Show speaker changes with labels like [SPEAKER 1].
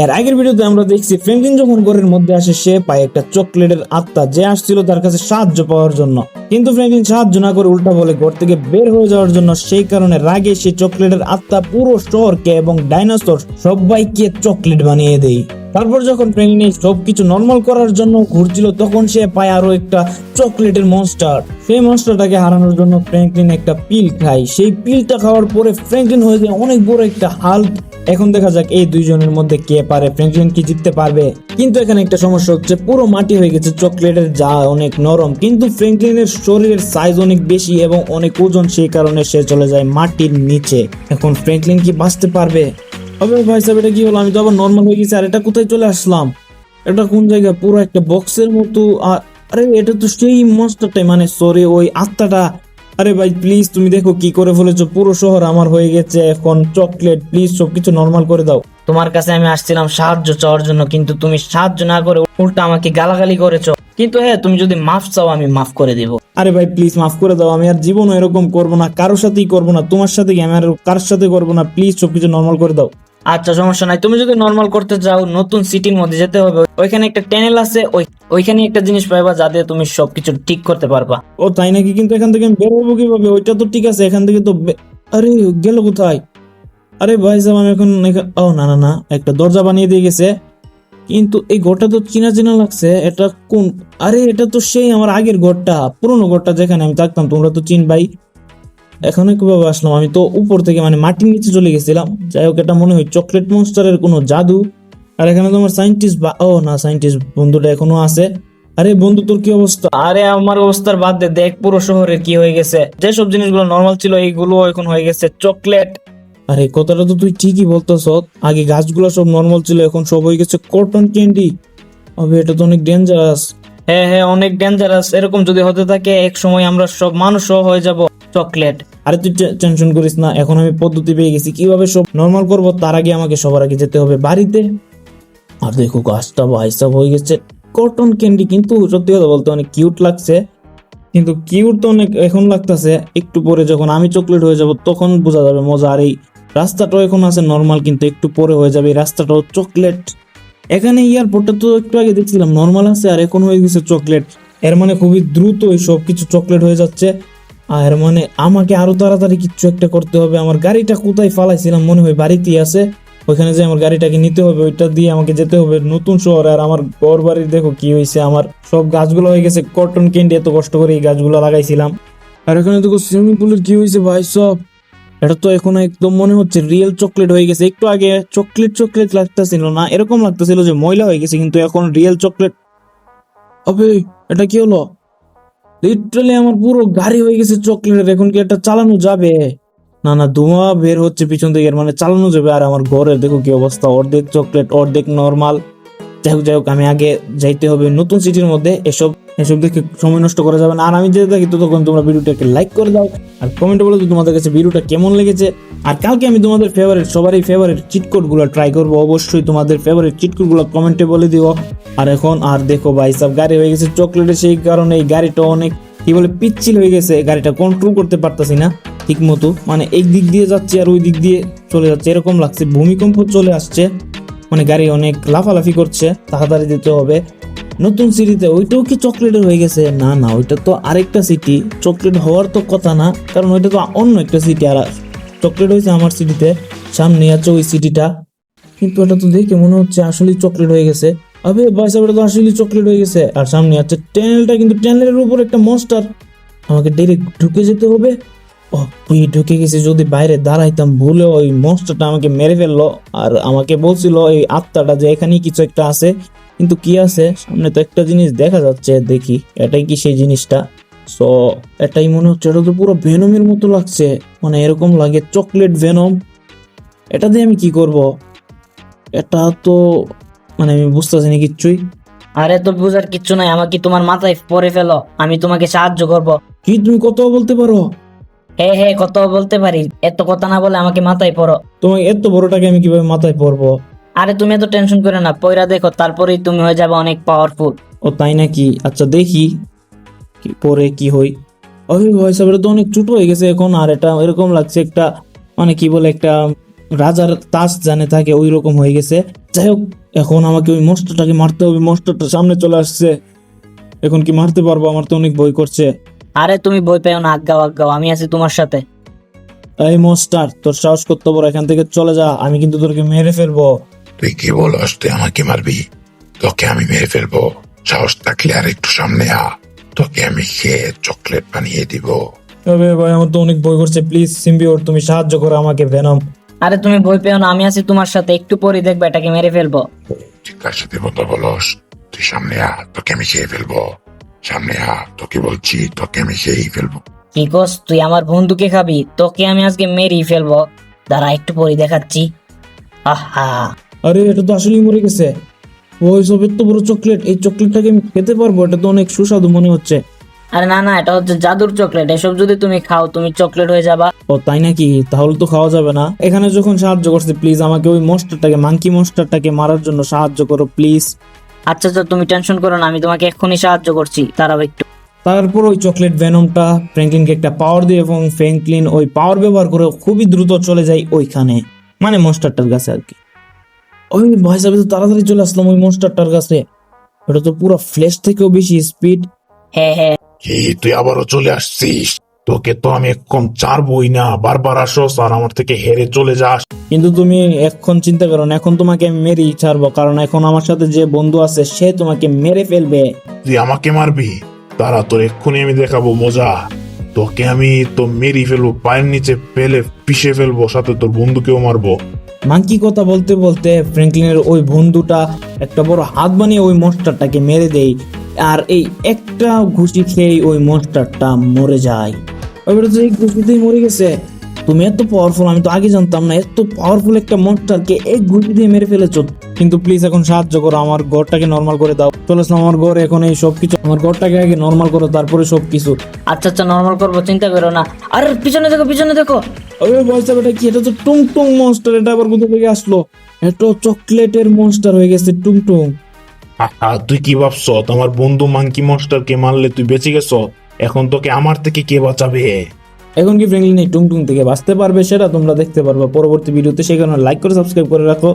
[SPEAKER 1] এর আগের ভিডিওতে আমরা দেখছি ফ্র্যাঙ্কলিন যখন ঘরের মধ্যে আসে, সে পায় একটা চকলেটের আত্মা যে আসছিল তার কাছে সাহায্য পাওয়ার জন্য। কিন্তু ফ্র্যাঙ্কলিন সাহায্য না করে উল্টা বলে ঘর থেকে বের হয়ে যাওয়ার জন্য সেই কারণে রাগে সে চকলেটের আত্মা পুরো শহরকে এবং ডাইনোসর সবাইকে চকলেট বানিয়ে দেয়। তারপর যখন ফ্র্যাঙ্কলিন সবকিছু নর্মাল করার জন্য ঘুরছিল, তখন সে পায় আরও একটা চকলেটের মনস্টার সেই মনস্টারটাকে হারানোর জন্য ফ্র্যাঙ্কলিন একটা পিল খায়। সেই পিলটা খাওয়ার পরে ফ্র্যাঙ্কলিন হয়ে যায় অনেক বড় একটা হাল্ক। এখন দেখা যাক এই দুইজনের মধ্যে কে পারে ফ্র্যাঙ্কলিন কি জিততে পারবে। কিন্তু এখানে একটা সমস্যা হচ্ছে, পুরো মাটি হয়ে গেছে চকলেটের যা অনেক নরম। কিন্তু ফ্র্যাঙ্কলিনের শরীরের সাইজ অনেক বেশি এবং অনেক ওজন, সেই কারণে সে চলে যায় মাটির নিচে। এখন ফ্র্যাঙ্কলিন কি বাঁচতে পারবে? হবে ভাই সাহেব, এটা কি হলো? আমি তো আবার নর্মাল হয়ে গেছি, আর এটা কোথায় চলে আসলাম? এটা কোন জায়গা? পুরো একটা বক্সের মতো, আর আরে, এটা তো সেই মনস্টারটাই মানে সরি ওই আত্মাটা আরে ভাই প্লিজ তুমি দেখো কি করে ফেলেছো। পুরো শহর আমার হয়ে গেছে এখন। চকলেট প্লিজ সবকিছু নর্মাল করে দাও।
[SPEAKER 2] তোমার কাছে আমি আসছিলাম সাহায্য চাওয়ার জন্য কিন্তু তুমি সাহায্য না করে উল্টা আমাকে গালাগালি করেছ। কিন্তু হ্যাঁ তুমি যদি মাফ চাও আমি মাফ করে দিব।
[SPEAKER 1] আরে ভাই প্লিজ মাফ করে দাও। আমি আর জীবনও এরকম করব না কারোর সাথেই করব না তোমার সাথে আমি আর কারোর সাথে করব না। প্লিজ সবকিছু নর্মাল করে দাও।
[SPEAKER 2] আচ্ছা সমস্যা নাই। তুমি যদি নর্মাল করতে চাও নতুন সিটির মধ্যে যেতে হবে, ওইখানে একটা ট্যানেল আছে, ওই ওইখানে একটা জিনিস পাইবা যাতে তুমি সবকিছু ঠিক করতে পারবা।
[SPEAKER 1] ও, তাই নাকি? কিন্তু এখান থেকে আমি বের হব কীভাবে? ওইটা তো ঠিক আছে, এখান থেকে তো আরে, গেল কোথায়? আরে ভাই সাহেব, আমি এখন ও, না না না, একটা দরজা বানিয়ে দিয়ে গেছে। কিন্তু এই ঘরটা তো চিনা চিনা লাগছে, এটা কোন আরে, এটা তো সেই আমার আগের ঘরটা, পুরনো ঘরটা যেখানে আমি থাকতাম, তোমরা তো চিন ভাই এখানে কীভাবে আসলাম? আমি তো উপর থেকে মানে মাটির নিচে চলে গেছিলাম। যাই হোক এটা মনে হয় চকলেট মনস্টারের কোনো জাদু। আর এখানে তোমার সাইন্টিস্ট বা ও না সাইন্টিস্ট বন্ধুটা এখনও আছে। আরে বন্ধু তোর কি অবস্থা?
[SPEAKER 2] আরে আমার অবস্থার বাদ দে দেখ পুরো শহরে কি হয়ে গেছে। যেসব জিনিসগুলো নর্মাল ছিল এইগুলো এখন হয়ে গেছে চকলেট
[SPEAKER 1] আরে কথাটা তো তুই ঠিকই বলতেছ। আগে গাছগুলো সব নর্মাল ছিল এখন সব হয়ে গেছে কটন ক্যান্ডি আবে এটা তো অনেক ডেঞ্জারাস
[SPEAKER 2] হ্যাঁ হ্যাঁ অনেক ডেঞ্জারাস এরকম যদি হতে থাকে এক সময় আমরা সব মানুষও হয়ে যাব চকলেট
[SPEAKER 1] আরে তুই টেনশন করিস না, এখন আমি পদ্ধতি পেয়ে গেছি, কীভাবে সব নর্মাল করব, তার আগে আমাকে সবার আগে যেতে হবে বাড়িতে। আর দেখো গাছটা ভাইসাব হয়ে গেছে। কটন ক্যান্ডি কিন্তু সত্যি কথা বলতে অনেক কিউট লাগছে। কিন্তু কিউট তো অনেক এখন লাগতেছে, একটু পরে যখন আমি চকলেট হয়ে যাব, তখন বোঝা যাবে মজা। আর এই রাস্তাটাও এখন আছে নর্মাল কিন্তু একটু পরে হয়ে যাবে। এই রাস্তাটাও চকলেট এখানে এয়ারপোর্টটা তো একটু আগে দেখছিলাম নর্মাল আছে, আর এখন হয়ে গেছে চকলেট এর মানে খুবই দ্রুত এই সব কিছু চকলেট হয়ে যাচ্ছে। আর মানে আমাকে আরও তাড়াতাড়ি কিছু একটা করতে হবে। আমার গাড়িটা কোথায় ফালাইছিলাম মনে হয় বাড়িতেই আছে। ওইখানে যে আমার গাড়িটাকে নিতে হবে, ওইটা দিয়ে আমাকে যেতে হবে নতুন শহরে। আর আমার ঘর বাড়ির দেখো কি হয়েছে আমার সব গাছগুলো হয়ে গেছে। কটন ক্যান্ডি এত কষ্ট করে এই গাছগুলো লাগাইছিলাম। আর এখানে দেখো সুইমিং পুলের কি হয়েছে ভাই, সব। এটা তো এখন একদম মনে হচ্ছে রিয়েল চকলেট হয়ে গেছে। একটু আগে চকলেট চকলেট লাগতেছিল না, এরকম লাগতেছিল যে ময়লা হয়ে গেছে, কিন্তু এখন রিয়েল চকলেট আবে, এটা কি হলো? লিটারালি আমার পুরো গাড়ি হয়ে গেছে চকলেট এখন কি এটা চালানো যাবে? না না, ধোঁয়া বের হচ্ছে পিছন থেকে মানে চালানো যাবে। আর আমার ঘরের দেখো কি অবস্থা, অর্ধেক চকলেট অর্ধেক নর্মাল যাই হোক যাই হোক, আমি আগে যাইতে হবে নতুন সিটির মধ্যে। এসব এসব দেখে সময় নষ্ট করা যাবে না। আর আমি যেতে থাকি ততক্ষণ তোমরা ভিডিওটাকে লাইক করে দাও আর কমেন্টে বলো তোমাদের কাছে ভিডিওটা কেমন লেগেছে। আর কালকে আমি তোমাদের ফেভারিট সবারই ফেভারিট চিটকোডগুলো ট্রাই করব। অবশ্যই তোমাদের ফেভারিট চিটকোডগুলো কমেন্টে বলে দিও। আর এখন, আর দেখো ভাই, সব গাড়ি হয়ে গেছে চকলেটের সেই কারণে এই গাড়িটা অনেক, কি বলে, পিচ্ছিল হয়ে গেছে। গাড়িটা কন্ট্রোল করতে পারতাছি না ঠিক মতো মানে এই দিক দিয়ে যাচ্ছে আর ওই দিক দিয়ে চলে যাচ্ছে। এরকম লাগছে। ভূমিকম্প চলে আসছে। মানে গাড়ি অনেক লাফালাফি করছে। তাড়াতাড়ি দিতে হবে। নতুন সিটিতে ওইটাও কি চকলেটের হয়ে গেছে? না না, ওইটা তো আরেকটা সিটি চকলেট হওয়ার তো কথা না, কারণ ওইটা তো অন্য একটা সিটি আর চকলেট হয়েছে আমার সিটিতে সামনে আছে ওই সিটিটা কিন্তু এটা তো দেখে মনে হচ্ছে আসলেই চকলেট হয়ে গেছে। আবে বাসা ওটা তো আসলেই চকলেট হয়ে গেছে। আর সামনে আছে ট্যানেলটা কিন্তু ট্যানেলের উপর একটা মনস্টার আমাকে ডাইরেক্ট ঢুকে যেতে হবে। ও তুই ঢুকে গেছি, যদি বাইরে দাঁড়াইতাম ভুলে ওই মনস্টারটা আমাকে মেরে ফেলল। আর আমাকে বলছিল, এই আত্মাটা যে এখানেই কিছু একটা আছে। কিন্তু কি আছে? সামনে তো একটা জিনিস দেখা যাচ্ছে দেখি। এটাই কি সেই জিনিসটা? সো এটাই মনে হচ্ছে এটা তো পুরো ভেনমের মতো লাগছে। মানে এরকম লাগে চকলেট ভেনম। এটা দিয়ে আমি কি করব? এটা তো মানে আমি বুঝতেছি না কিচ্ছুই।
[SPEAKER 2] আরে তো বুঝার কিচ্ছু নাই আমাকে তোমার মাথায় পরে ফেলো। আমি তোমাকে সাহায্য করব।
[SPEAKER 1] কি তুমি কত বলতে পারো?
[SPEAKER 2] হে হে কত বলতে পারি। এত কথা না বলে আমাকে মাথায় পড়ো
[SPEAKER 1] তোমাকে এত বড়টাকে আমি কীভাবে মাথায় পরবো?
[SPEAKER 2] আরে তুমি এত টেনশন করে না পয়রা দেখো তারপরেই তুমি হয়ে যাবে অনেক পাওয়ারফুল
[SPEAKER 1] ও তাই নাকি? আচ্ছা দেখি পরে কি হই ওই ভয়েস তো অনেক ছোট হয়ে গেছে এখন আর এটা এরকম লাগছে একটা মানে কি বলে একটা রাজার তাস জানে থাকে ওই রকম হয়ে গেছে। যাই হোক এখন আমাকে ওই মস্টারটাকে মারতে হবে মস্টারটা সামনে চলে আসছে। এখন কি মারতে পারব? আমার তো অনেক ভয় করছে।
[SPEAKER 2] আরে তুমি বই পেও না আজ্ঞাও আজ্ঞাও আমি আছি তোমার সাথে।
[SPEAKER 1] এই মস্টার তোর সাহস করতে পারো এখান থেকে চলে যা আমি কিন্তু তোরকে মেরে ফেলব।
[SPEAKER 3] তুই কি বলস? তুই আমাকে মারবি? তোকে আমি মেরে ফেলব। সাহস থাকলে আর একটু সামনে আ। তোকে আমি খেয়ে চকলেট বানিয়ে দিব।
[SPEAKER 1] তবে ভাই আমার তো অনেক ভয় করছে। প্লিজ সিম্বিওর তুমি সাহায্য করো আমাকে ভেনম।
[SPEAKER 2] আরে তুমি বই পেও না আমি আছি তোমার সাথে। একটু পরে দেখবে এটাকে মেরে ফেলব।
[SPEAKER 3] ঠিক কার সাথে কথা বলস? তুই সামনে আ তোকে আমি খেয়ে ফেলব। সামনে আ তোকে বলছি তোকে আমি খেয়েই ফেলব।
[SPEAKER 2] কি কস তুই? আমার বন্ধুকে খাবি? তোকে আমি আজকে মেরেই ফেলব। দাঁড়া একটু পরে দেখাচ্ছি। আহা।
[SPEAKER 1] আরে এটা তো আসলেই মরে গেছে। ওই সব এত বড় চকলেট এই চকলেটটাকে আমি খেতে পারব এটা তো অনেক সুস্বাদু মনে হচ্ছে।
[SPEAKER 2] আরে না না এটা হচ্ছে জাদুর চকলেট এসব যদি তুমি খাও তুমি চকলেট হয়ে যাবা।
[SPEAKER 1] ও তাই নাকি? তাহলে তো খাওয়া যাবে না। এখানে যখন সাহায্য করছে প্লিজ আমাকে ওই মস্টারটাকে মাঙ্কি মস্টারটাকে মারার জন্য সাহায্য করো প্লিজ
[SPEAKER 2] আচ্ছা আচ্ছা তুমি টেনশন করো না আমি তোমাকে এক্ষুনি সাহায্য করছি। দাঁড়াও একটু।
[SPEAKER 1] তারপর ওই চকলেট ভেনমটা ফ্র্যাঙ্কলিনকে একটা পাওয়ার দিয়ে এবং ফ্র্যাঙ্কলিন ওই পাওয়ার ব্যবহার করে খুবই দ্রুত চলে যায় ওইখানে। মানে মনস্টারটার কাছে আর কি। ওই ভয় যাবে তো তাড়াতাড়ি চলে আসলাম ওই মনস্টারটার কাছে। ওটা তো পুরো ফ্ল্যাশ থেকেও বেশি স্পিড
[SPEAKER 2] হ্যাঁ হ্যাঁ।
[SPEAKER 3] কি তুই আবারও চলে আসছিস? তোকে তো আমি এখন চারবই না। বারবার আসস আর আমার থেকে হেরে চলে যাস।
[SPEAKER 1] কিন্তু তুমি এখন চিন্তা করো না এখন তোমাকে আমি মেরেই ছাড়বো। কারণ এখন আমার সাথে যে বন্ধু আছে সে তোমাকে মেরে ফেলবে।
[SPEAKER 3] তুই আমাকে মারবি? তারা তোর এক্ষুনি আমি দেখাবো মজা। তোকে আমি তো মেরি ফেলব পায়ের নিচে ফেলে পিষে ফেলব সাথে তোর বন্ধুকেও মারবো।
[SPEAKER 1] মাঙ্কি কথা বলতে বলতে ফ্র্যাঙ্কলিনের ওই বন্ধুটা একটা বড় হাত বানিয়ে ওই মনস্টারটাকে মেরে দেয়। আর এই একটা ঘুষি খেয়ে ওই মনস্টারটা মরে যায়। এবারে তো এই ঘুষিতেই মরে গেছে। তুমি এত পাওয়ারফুল আমি তো আগে জানতাম না, এত পাওয়ারফুল একটা মনস্টারকে এক ঘুষি দিয়ে মেরে ফেলেছো। কিন্তু প্লিজ এখন সাহায্য করো আমার ঘরটাকে নর্মাল করে দাও। চলে আসলাম আমার ঘর এখন এই সব কিছু আমার ঘরটাকে আগে নর্মাল করো তারপরে সব কিছু
[SPEAKER 2] আচ্ছা আচ্ছা নর্মাল করব চিন্তা করো না। আরে পিছনে দেখো পিছনে দেখো।
[SPEAKER 1] ওই এটা কি এটা তো টুং টুং মনস্টার এটা আবার কোথা থেকে আসলো? এটা চকলেটের মনস্টার হয়ে গেছে টুং টুং
[SPEAKER 3] তুই কি ভাবছ আমার বন্ধু মাঙ্কি মনস্টারকে মারলে তুই বেঁচে গেছ এখন তোকে আমার থেকে কে বাঁচাবে?
[SPEAKER 1] এখন কি ফ্রেন্ডলি নেই? টুং টুং থেকে বাঁচতে পারবে সেটা তোমরা দেখতে পারবে। পরবর্তী ভিডিওতে সেখানে লাইক করে সাবস্ক্রাইব করে রাখো।